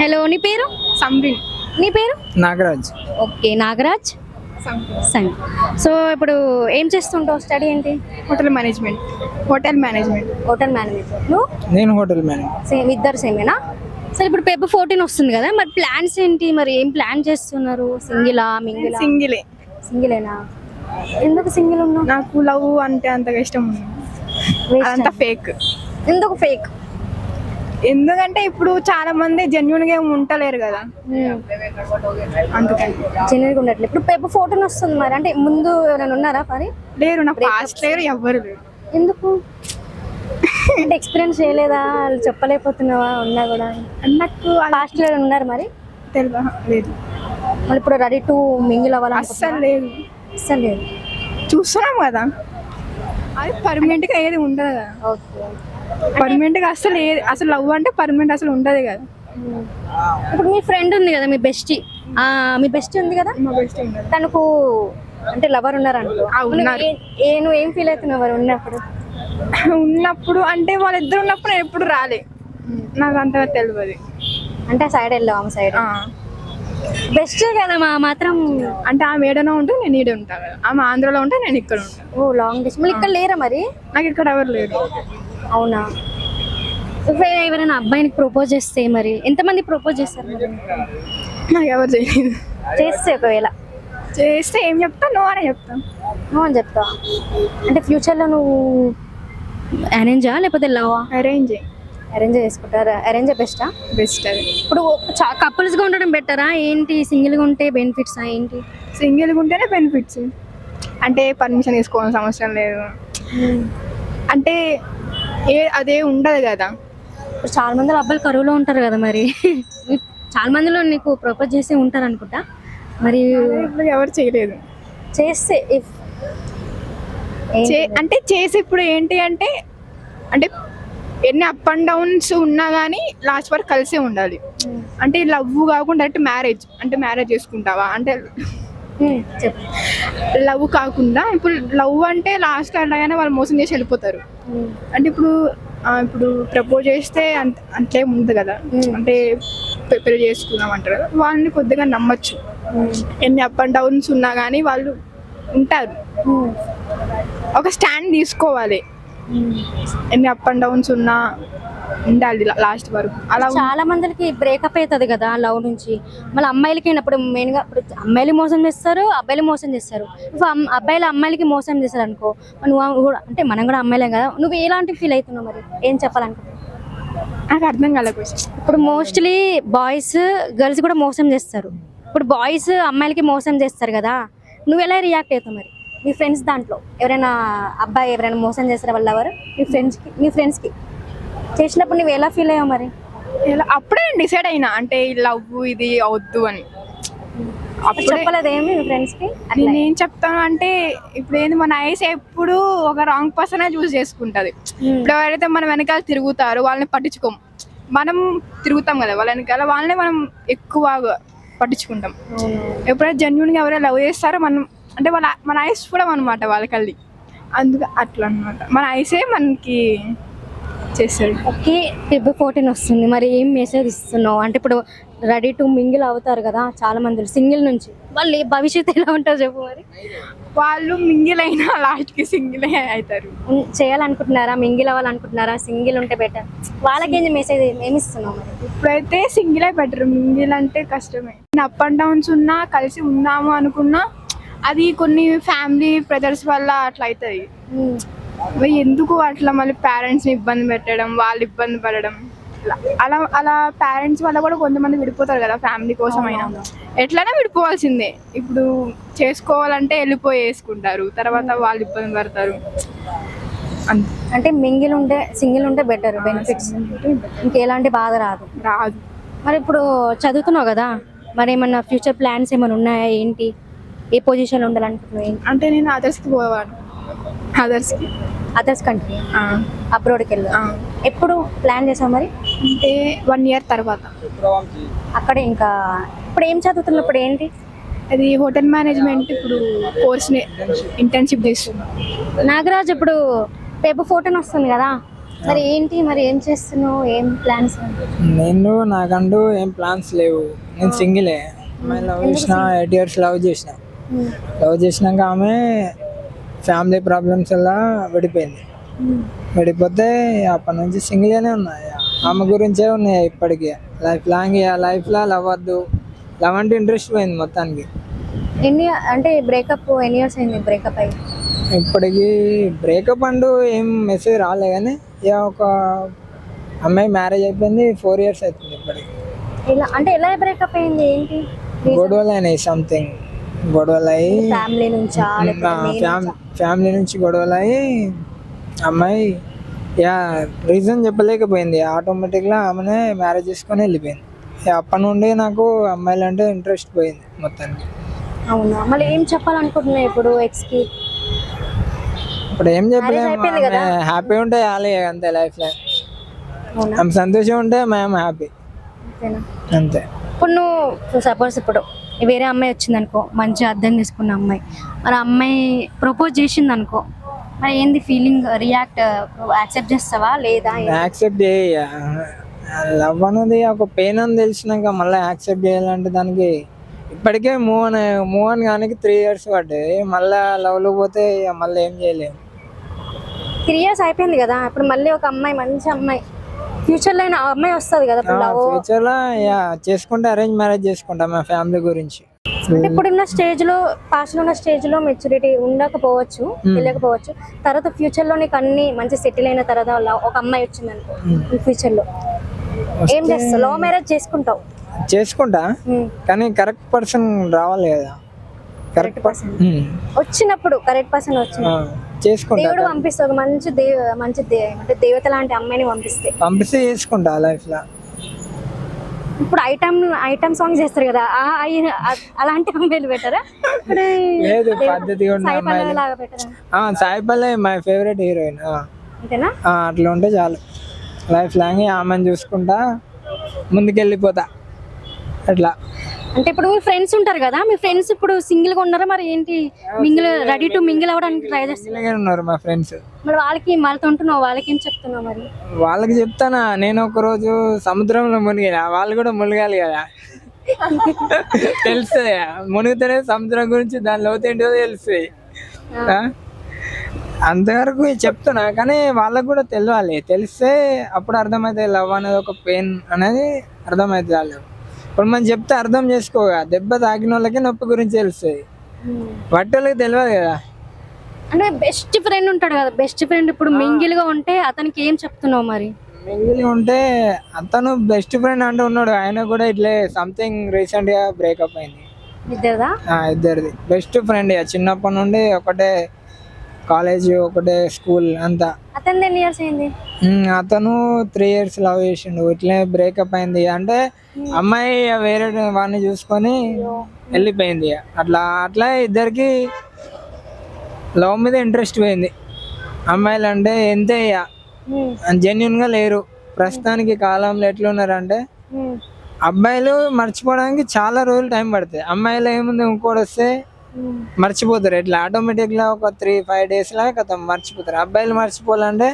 Hello నీ పేరు? సంబ్రిన్ నీ పేరు? నాగరాజ్. ఓకే నాగరాజ్? సంగ్ సో ఇప్పుడు ఏం చేస్తుంటావు? స్టడీ ఏంటి? Hotel management. Hotel management. Hotel management. నువ్వు? నేను హోటల్ మేనేజర్ సేమ్ ఇద్దరు సేమేనా? సరే ఇప్పుడు పేపర్ ఫోర్టీన్ వస్తుంది కదా మరి ప్లాన్స్ ఏంటి? మరి ఏం ప్లాన్ చేస్తున్నారు? సింగిలా మింగిలా? సింగిలే. సింగిలేనా? ఎందుకు సింగిల్ ఉన్నావు? నాకు లవ్ అంటే అంతగా ఇష్టం ఉంది అదంతా ఫేక్ ఎందుకు ఫేక్ ఎందుకంటే ఇప్పుడు చాలా మంది జెన్యున్గా ఏమి ఉంటలేరు కదా. అందుకని. జెన్యున్గా ఉండట్లేదు. ఇప్పుడు పేపర్ ఫోర్టీన్ వస్తుంది మరి. అంటే ముందు ఎవరైనా ఉన్నారా మరి? లేరు నా పాస్ట్ లేరు ఎవ్వరు లేరు. ఎందుకు? అంటే ఎక్స్పీరియన్స్ చేయలేదా? వాళ్ళు చెప్పలేకపోతున్నావా? ఉన్నా కూడా. నాకు పాస్ట్లో ఉన్నారు మరి? తెలియదు లేదు. మళ్ళీ ఇప్పుడు రెడీ టు మింగిల్ అస్సలు అవ్వాలనుకుంటున్నా లేదు. అస్సలు లేదు. చూస్తున్నాం కదా. అది పర్మనెంట్గా ఏది ఉండదు కదా. ఓకే. పర్మనెంట్గా అసలు ఏది అసలు లవ్ అంటే పర్మనెంట్ అసలు ఉండదు కదా. ఇప్పుడు మీ ఫ్రెండ్ ఉంది కదా మీ బెస్టీ మీ బెస్టీ ఉంది కదా? మా బెస్ట్ ఉండదు. తనకు అంటే లవర్ ఉన్నారు. నువ్వు ఏ- ఏ ఏం ఫీల్ అవుతున్నావు ఉన్నప్పుడు? ఉన్నప్పుడు అంటే వాళ్ళిద్దరు ఉన్నప్పుడు నేను ఎప్పుడు రాలే. నాకు అంతగా తెలియదు అంటే సైడ్ వెళ్ళావు? ఆమె సైడ్. బెస్ట్ కదా మా మాత్రం. అంటే ఆమె ఏడనో ఉంటే నేను ఈడే ఉంటాను ఆమె ఆంధ్రలో ఉంటే నేను ఇక్కడ ఉంటాను ఓ లాంగ్ డిస్టెన్స్ మళ్ళీ ఇక్కడ లేరా మరి? నాకు ఇక్కడ ఎవరు లేరు. అవునా? ఎవరైనా అబ్బాయినికి ప్రపోజ్ చేస్తే మరి ఎంతమంది ప్రపోజ్ చేస్తారు మరి? నాకు ఎవరు చేయలేదు. చేస్తే ఒకవేళ. చేస్తే ఏం చెప్తా? నో అని చెప్తాను నువ్వు అని చెప్తా. అంటే ఫ్యూచర్లో నువ్వు అరేంజా లేకపోతే లవా అరేంజ్ అరేంజ్ చేసుకుంటారా? అరేంజ్ బెస్టా బెస్ట్ అది. ఇప్పుడు కపుల్స్గా ఉండడం బెటరా ఏంటి? సింగిల్గా ఉంటే బెనిఫిట్స్ ఏంటి? సింగిల్గా ఉంటేనే బెనిఫిట్స్ అంటే పర్మిషన్ తీసుకోవాల్సిన అవసరం లేదు. అంటే ఏ అదే ఉండదు కదా. ఇప్పుడు చాలా మంది అబ్బాయిలు కరువులో ఉంటారు కదా మరి. చాలా మందిలో నీకు ప్రపోజ్ చేసి ఉంటారు అనుకుంటా మరి ఎవరు చేయలేదు. చేస్తే ఇఫ్ అంటే చేసి ఇప్పుడు ఏంటి అంటే అంటే ఎన్ని అప్ అండ్ డౌన్స్ ఉన్నా కానీ లాస్ట్ వరకు కలిసే ఉండాలి. అంటే లవ్ కాకుండా అంటే మ్యారేజ్ అంటే మ్యారేజ్ చేసుకుంటావా? అంటే చెప్పు. లవ్ కాకుండా ఇప్పుడు లవ్ అంటే లాస్ట్ అలాగానే వాళ్ళు మోసం చేసి వెళ్ళిపోతారు. అంటే ఇప్పుడు ఇప్పుడు ప్రపోజ్ చేస్తే అంత అంతేం ఉంది కదా. అంటే పె- పెళ్ళి చేసుకుందాం అంటారు కదా. వాళ్ళని కొద్దిగా నమ్మచ్చు. ఎన్ని అప్ అండ్ డౌన్స్ ఉన్నా కానీ వాళ్ళు ఉంటారు. ఒక స్టాండ్ తీసుకోవాలి. ఎన్ని అప్ అండ్ డౌన్స్ ఉన్నా ఉండాలి లాస్ట్ వరకు. అలా చాలా మందికి బ్రేకప్ అవుతుంది కదా లవ్ నుంచి. మళ్ళీ అమ్మాయిలకి అయినప్పుడు మెయిన్గా ఇప్పుడు అమ్మాయిలు మోసం చేస్తారు అబ్బాయిలు మోసం చేస్తారు. ఇప్పుడు అబ్బాయిలు అమ్మాయిలకి మోసం చేస్తారు అనుకో నువ్వు కూడా అంటే మనం కూడా అమ్మాయిలే కదా నువ్వు ఎలాంటి ఫీల్ అవుతున్నావు మరి? ఏం చెప్పాలనుకో నాకు అర్థం కాలే ఇప్పుడు మోస్ట్లీ బాయ్స్ గర్ల్స్ కూడా మోసం చేస్తారు. ఇప్పుడు బాయ్స్ అమ్మాయిలకి మోసం చేస్తారు కదా నువ్వు ఎలా రియాక్ట్ అవుతావు మరి? మీ ఫ్రెండ్స్ దాంట్లో ఎవరైనా అబ్బాయి ఎవరైనా మోసం చేస్తారా వాళ్ళ ఎవరు మీ ఫ్రెండ్స్కి మీ ఫ్రెండ్స్కి చేసినప్పుడు నువ్వు ఎలా ఫీల్ అయ్యావు మరి? అప్పుడే డిసైడ్ అయినా. అంటే లవ్ ఇది అవద్దు అని. అప్పుడే చెప్పలేదు ఏమి ఫ్రెండ్స్కి నేను ఏం చెప్తాను అంటే ఇప్పుడు ఏంది మన ఐస్ ఎప్పుడు ఒక రాంగ్ పర్సన్ చూస్ చేసుకుంటది. ఇప్పుడు ఎవరైతే మన వెనకాల తిరుగుతారో వాళ్ళని పట్టించుకోం మనం తిరుగుతాం కదా వాళ్ళ వెనకాల వాళ్ళని మనం ఎక్కువ పట్టించుకుంటాం. ఎప్పుడైతే జెన్యున్గా ఎవరైనా లవ్ చేస్తారో మనం అంటే వాళ్ళ మన ఐస్ కూడా అనమాట వాళ్ళకల్లి అందుకు అట్లా అన్నమాట. మన ఐసే మనకి చేస్తుంది ఓకే ఫిబ్రవరి ఫోర్టీన్ వస్తుంది. మరి ఏం మెసేజ్ ఇస్తున్నావు? అంటే ఇప్పుడు రెడీ టు మింగిల్ అవుతారు కదా చాలా మంది సింగిల్ నుంచి. వాళ్ళు భవిష్యత్తు ఎలా ఉంటారు చెప్పు మరి. వాళ్ళు మింగిల్ అయినా లాస్ట్కి సింగిల్ అవుతారు. చేయాలనుకుంటున్నారా? మింగిల్ అవ్వాలనుకుంటున్నారా? సింగిల్ ఉంటే బెటర్ వాళ్ళకి ఏం మెసేజ్ ఏమి ఇస్తున్నావు మరి? ఇప్పుడైతే సింగిల్ అయి బెటర్ మింగిల్ అంటే కష్టమే. అప్ అండ్ డౌన్స్ ఉన్నా కలిసి ఉన్నాము అనుకున్నా అది కొన్ని ఫ్యామిలీ బ్రదర్స్ వల్ల అట్లా అవుతుంది ఎందుకు అట్లా మళ్ళీ పేరెంట్స్ని ఇబ్బంది పెట్టడం వాళ్ళు ఇబ్బంది పడడం? అలా- అలా పేరెంట్స్ వల్ల కూడా కొంతమంది విడిపోతారు కదా ఫ్యామిలీ కోసం అయినా ఎట్లైనా విడిపోవాల్సిందే. ఇప్పుడు చేసుకోవాలంటే వెళ్ళిపోయి వేసుకుంటారు తర్వాత వాళ్ళు ఇబ్బంది పడతారు. అంటే మింగిల్ ఉంటే సింగిల్ ఉంటే బెటర్ బెనిఫిట్స్ ఇంకెలాంటి బాధ రాదు. రాదు. మరి ఇప్పుడు చదువుతున్నావు కదా మరి ఏమన్నా ఫ్యూచర్ ప్లాన్స్ ఏమైనా ఉన్నాయా? ఏంటి? ఏ పొజిషన్ ఉండాలనుకుంటున్నావు? అంటే నేను అదర్స్కి పోవాను అదర్స్కి అదర్స్ కంట్రీ? అబ్రోడ్కి వెళ్ళు. ఎప్పుడు ప్లాన్ చేసావు మరి? అంటే వన్ ఇయర్ తర్వాత. అక్కడే ఇంకా ఇప్పుడు ఏం చదువుతున్నావు? ఇప్పుడు ఏంటి? అది హోటల్ మేనేజ్మెంట్ ఇప్పుడు కోర్స్ ఇంటర్న్షిప్ చేస్తున్నాను నాగరాజ్ ఇప్పుడు పేపర్ ఫోర్టీన్ వస్తుంది కదా? మరి ఏంటి? మరి ఏం చేస్తున్నావు? ఏం ప్లాన్స్? నేను నాకంటూ ఏం ప్లాన్స్ లేవు. నేను సింగిలే. లవ్ చేసిన ఎయిట్ ఇయర్స్ లవ్ చేసిన. లవ్ చేసినాక ఆమె ఫ్యామిలీ ప్రాబ్లమ్స్ వల్ల విడిపోయింది. విడిపోతే అప్పటి నుంచి సింగిల్గానే ఉన్నాయి ఆమె గురించే ఉన్నాయి ఇప్పటికీ. లైఫ్ లాంగ్ లైఫ్లో లవ్ వద్దు. లవ్ అంటే ఇంట్రెస్ట్ పోయింది మొత్తానికి. ఎన్ని అంటే బ్రేకప్ ఎన్ని ఇయర్స్ అయింది బ్రేకప్ అయ్యి? ఇప్పటికి బ్రేకప్ అంటూ ఏం మెసేజ్ రాలే కానీ ఇక ఒక అమ్మాయి మ్యారేజ్ అయిపోయింది ఫోర్ ఇయర్స్ అవుతుంది ఇప్పటికి. ఇలా అంటే ఎలా బ్రేకప్ అయింది? ఏంటి? గొడవలు అయినాయి సంథింగ్ గొడవలు అయ్యి ఫ్యామిలీ నుంచా? ఫ్యామిలీ నుంచి గొడవలు అయ్యి అమ్మాయి యా రీజన్ చెప్పలేకపోయింది. ఆటోమేటిక్గా ఆమెనే మ్యారేజ్ చేసుకొని వెళ్ళిపోయింది. అప్పటి నుండి నాకు అమ్మాయిలు అంటే ఇంట్రెస్ట్ పోయింది మొత్తానికి. అవునా? మళ్ళీ ఏం చెప్పాలనుకుంటున్నావు ఇప్పుడు ఎక్స్కి ఇప్పుడు ఏం చెప్పలేము. హ్యాపీ ఉంటే చాలు అంతే లైఫ్లో. అవునా? ఆమె సంతోషం ఉంటే మేము హ్యాపీ అంతే. ఇప్పుడు నువ్వు సపోజ్ ఇప్పుడు వేరే అమ్మాయి వచ్చింది అనుకో మంచిగా అర్థం చేసుకున్న అమ్మాయి. మరి అమ్మాయి ప్రపోజ్ చేసింది అనుకో మరి ఏంది ఫీలింగ్ రియాక్ట్ యాక్సెప్ట్ చేస్తావా? లేదా యాక్సెప్ట్ చేయ. లవ్ అనేది ఒక పెయిన్ అని తెలిసినాక మళ్ళీ యాక్సెప్ట్ చేయాలంటే దానికి ఇప్పటికే మూవ్ అని మూవ్ అని కానీ త్రీ ఇయర్స్ పడ్డాయి. మళ్ళీ లవ్లో పోతే మళ్ళీ ఏం చేయలేము త్రీ ఇయర్స్ అయిపోయింది కదా. ఇప్పుడు మళ్ళీ ఒక అమ్మాయి మంచి అమ్మాయి. ఫ్యూచర్లో అమ్మాయి వస్తుంది కదా ఫ్యూచర్లో యా చేసుకుంటే అరేంజ్ మ్యారేజ్ చేసుకుంటాం మా ఫ్యామిలీ గురించి. అంటే ఇప్పుడున్న స్టేజ్లో పాస్ట్లో ఉన్న స్టేజ్లో మెచ్యూరిటీ ఉండకపోవచ్చు తెలియకపోవచ్చు. తర్వాత ఫ్యూచర్లో నీకు అన్ని మంచి సెటిల్ అయిన తర్వాత ల- ఒక అమ్మాయి వచ్చింది అనుకో ఫ్యూచర్లో. ఏం చేస్తావు? లవ్ మ్యారేజ్ చేసుకుంటావు. చేసుకుంటా కానీ కరెక్ట్ పర్సన్ రావాలి కదా. కరెక్ట్ పర్సన్ వచ్చినప్పుడు కరెక్ట్ పర్సన్ వచ్చిన చేసుకుంటా. దేవుడు పంపిస్తే ఒక మంచి దేవ మంచి అంటే దేవత లాంటి అమ్మాయిని పంపిస్తే. పంపిస్తే చేసుకుంటా లైఫ్లో ఇప్పుడు ఐటమ్ ఐటమ్ సాంగ్ చేస్తారు కదా ఆ అలాంటి అమ్మాయిలు పెట్టరా? లేదు పద్ధతిగా ఆ, సాయి పల్లె మై ఫేవరెట్ హీరోయిన్ అంతేనా? అట్లా ఉంటే చాలు. లైఫ్ లాంగ్ ఆమెను చూసుకుంటా ముందుకెళ్ళిపోతా. అట్లా. అంటే ఇప్పుడు మీ ఫ్రెండ్స్ ఉంటారు కదా మీ ఫ్రెండ్స్ ఇప్పుడు సింగిల్గా ఉన్నారా? మరి ఏంటి మింగిల్ రెడీ టు మింగిల్ అవ్వడానికి ట్రై ఇలాగే ఉన్నారు మా ఫ్రెండ్స్ మరి వాళ్ళకి మనతో ఉంటున్నావు? వాళ్ళకి ఏం చెప్తున్నావు మరి? వాళ్ళకి చెప్తానా? నేను ఒక రోజు సముద్రంలో మునిగినా? వాళ్ళు కూడా మునగాలి కదా. తెలుస్తుంది మునిగితేనే సముద్రం గురించి దాని లోతు ఏంటో తెలుస్తుంది? అంతవరకు చెప్తున్నా కానీ వాళ్ళకు కూడా తెలియాలి తెలిస్తే అప్పుడు అర్థమవుతుంది లవ్ అనేది ఒక పెయిన్ అనేది అర్థమవుతుంది వాళ్ళు ఇప్పుడు మనం చెప్తే అర్థం చేసుకోగా. దెబ్బ తాకిన వాళ్ళకి నొప్పి గురించి తెలుస్తుంది. పట్టోళ్ళకి తెలియదు కదా. అంటే బెస్ట్ ఫ్రెండ్ ఉంటాడు కదా. బెస్ట్ ఫ్రెండ్ ఇప్పుడు మింగిల్గా ఉంటే అతనికి ఏం చెప్తున్నావు మరి? మిగిలి ఉంటే అతను బెస్ట్ ఫ్రెండ్ అంటూ ఉన్నాడు. ఆయన కూడా ఇట్లే సంథింగ్ రీసెంట్గా బ్రేకప్ అయింది. ఇద్దరుదా? బెస్ట్ ఫ్రెండ్ చిన్నప్పటి నుండి ఒకటే కాలేజ్ ఒకటే స్కూల్ అంతా. అతను ఎన్ని ఇయర్స్ అయింది? అతను త్రీ ఇయర్స్ లవ్ చేసిండు. ఇట్లే బ్రేకప్ అయింది. అంటే అమ్మాయి వేరే వాడిని చూసుకొని వెళ్ళిపోయింది. అట్లా అట్లా ఇద్దరికి లవ్ మీద ఇంట్రెస్ట్ పోయింది. అమ్మాయిలు అంటే ఎంతే జెన్యున్గా లేరు. ప్రస్తుతానికి కాలంలో ఎట్లున్నారంటే అబ్బాయిలు మర్చిపోవడానికి చాలా రోజులు టైం పడుతుంది అమ్మాయిలు ఏముంది? ఇంకోటి వస్తే. మర్చిపోతారు. ఇట్లా ఆటోమేటిక్గా ఒక త్రీ ఫైవ్ డేస్ లా కథం మర్చిపోతారు. అబ్బాయిలు మర్చిపోవాలంటే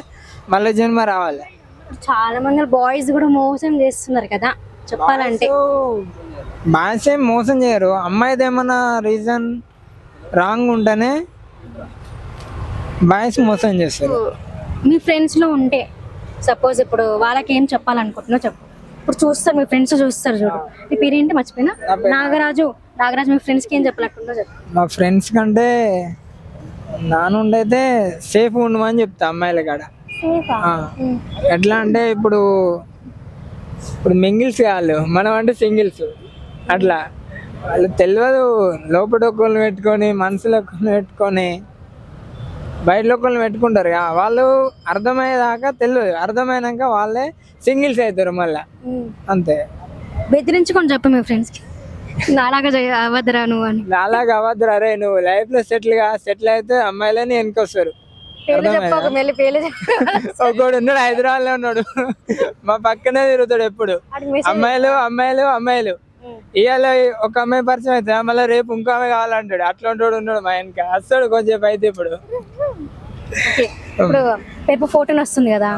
మళ్ళీ జన్మ రావాలి. చాలా మంది బాయ్స్ కూడా మోసం చేస్తున్నారు కదా. చెప్పాలంటే. బాయ్స్ ఏం మోసం చేయరు. అమ్మాయిది ఏమన్నా రీజన్ రాంగ్ ఉంటేనే బాయ్స్ మోసం చేస్తారు. మీ ఫ్రెండ్స్లో ఉంటే సపోజ్ ఇప్పుడు వాళ్ళకి ఏం చెప్పాలనుకుంటున్నావు చెప్పు. ఇప్పుడు చూస్తారు మీ ఫ్రెండ్స్ చూస్తారు చూడు. మీ పేరు ఏంటి మర్చిపోయినా? నాగరాజు. నాగరాజు మీ ఫ్రెండ్స్కి ఏం చెప్పాలనుకుంటున్నావు చెప్పు. మా ఫ్రెండ్స్ కంటే నానుండైతే సేఫ్ ఉండమని చెప్తా అమ్మాయిల కాడ. సేఫా ఆ. ఎట్లా అంటే ఇప్పుడు ఇప్పుడు మింగిల్స్ కాదు మనం అంటే సింగిల్స్ అట్లా. వాళ్ళు తెలియదు లోపల ఒకళ్ళని పెట్టుకొని మనసులో ఒకళ్ళని పెట్టుకొని బయట ఒకళ్ళని పెట్టుకుంటారు. వాళ్ళు అర్థమయ్యేదాకా తెలియదు అర్థమైనాక వాళ్ళే సింగిల్స్ అవుతారు మళ్ళా. అంతే. బెదిరించుకొని చెప్పు మీ ఫ్రెండ్స్కి. నాలాగా అవ్వదురా నువ్వు అని. అరే నువ్వు లైఫ్లో సెటిల్గా సెటిల్ అయితే అమ్మాయిలని వెనకొస్తారు. ఒకడు ఉన్నాడు హైదరాబాద్లో ఉన్నాడు మా పక్కనే తిరుగుతాడు ఎప్పుడు. అమ్మాయిలు అమ్మాయిలు అమ్మాయిలు. ఇవాళ ఒక అమ్మాయి పరిచయం అయితే మళ్ళీ రేపు ఇంకో అమ్మాయి కావాలంటాడు. అట్లాంటి ఉన్నాడు మా వెనక వస్తాడు కొంచెంసేపు అయితే ఇప్పుడు. ఇప్పుడు రేపు ఫోటోని వస్తుంది కదా?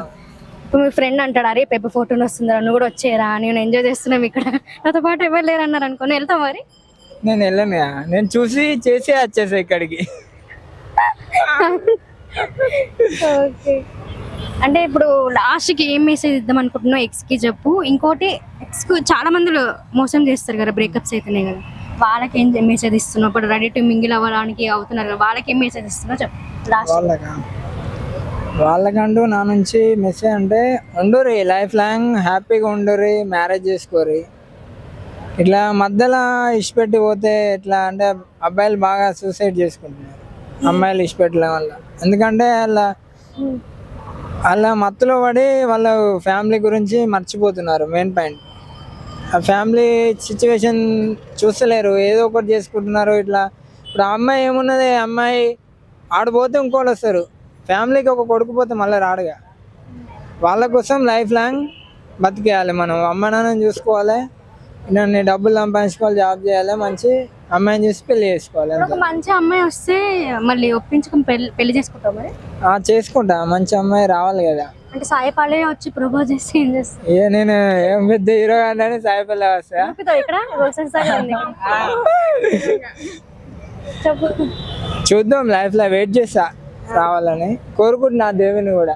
ఇప్పుడు మీ ఫ్రెండ్ అంటాడు అరే పెప్ప ఫోటోని వస్తుందా నువ్వు కూడా వచ్చేరా నేను ఎంజాయ్ చేస్తున్నాం ఇక్కడ. నాతో పాటు ఎవరు లేరు అన్నారు అనుకో నువ్వు వెళ్తావు మరి? నేను వెళ్ళను. నేను చూసి చేసి వచ్చేసా ఇక్కడికి. ఓకే. అంటే ఇప్పుడు లాస్ట్కి ఏం మెసేజ్ ఇద్దాం అనుకుంటున్నావు? ఎక్స్కి చెప్పు. ఇంకోటి ఎక్స్కు చాలా మంది మోసం చేస్తారు కదా బ్రేకప్స్ అయితేనే కదా. వాళ్ళకి ఏం మెసేజ్ ఇస్తున్నావు? ఇప్పుడు రెడీ టు మింగిల్ అవ్వడానికి అవుతున్నారు కదా వాళ్ళకి ఏం మెసేజ్ ఇస్తున్నావు? చెప్పు. లాస్ట్ వాళ్ళకంటూ నా నుంచి మెసేజ్ అంటే ఉండురి లైఫ్ లాంగ్ హ్యాపీగా ఉండురి మ్యారేజ్ చేసుకోరి ఇట్లా మధ్యలో ఇష్టపెట్టి పోతే ఎట్లా అంటే అబ్బాయిలు బాగా సూసైడ్ చేసుకుంటున్నారు. అమ్మాయిలు ఇష్టపెట్టడం వల్ల. ఎందుకంటే వాళ్ళ వాళ్ళ మత్తులో పడి వాళ్ళ ఫ్యామిలీ గురించి మర్చిపోతున్నారు మెయిన్ పాయింట్. ఆ ఫ్యామిలీ సిచ్యువేషన్ చూస్తలేరు. ఏదో ఒకటి చేసుకుంటున్నారు ఇట్లా. ఇప్పుడు ఆ అమ్మాయి ఏమున్నది? అమ్మాయి ఆడిపోతే ఇంకోటి వస్తారు. ఫ్యామిలీకి ఒక కొడుకు పోతే మళ్ళీ రాడుగా. వాళ్ళ కోసం లైఫ్ లాంగ్ బతికేయాలి మనం. అమ్మ నాన్నని చూసుకోవాలి. నన్ను డబ్బులు సంపాదించుకోవాలి జాబ్ చేయాలి మంచి అమ్మాయిని చూసి పెళ్ళి చేసుకోవాలి ఒక మంచి అమ్మాయి వస్తే మళ్ళీ ఒప్పించుకుని పెళ్ళి పెళ్ళి చేసుకుంటావు మరి? ఆ, చేసుకుంటా. మంచి అమ్మాయి రావాలి కదా. అంటే సాయి పాలే వచ్చి ప్రపోజ్ చేస్తే ఏం చేస్తావు? ఏ నేను ఏం పెద్ద హీరో కానీ సాయిపల్లి వస్తా. చూపుతావు ఇక్కడ? రోషన్ సార్ ఉంది చెప్పు. చూద్దాం లైఫ్లో వెయిట్ చేస్తా. రావాలని కోరుకుంటున్నా దేవుని కూడా.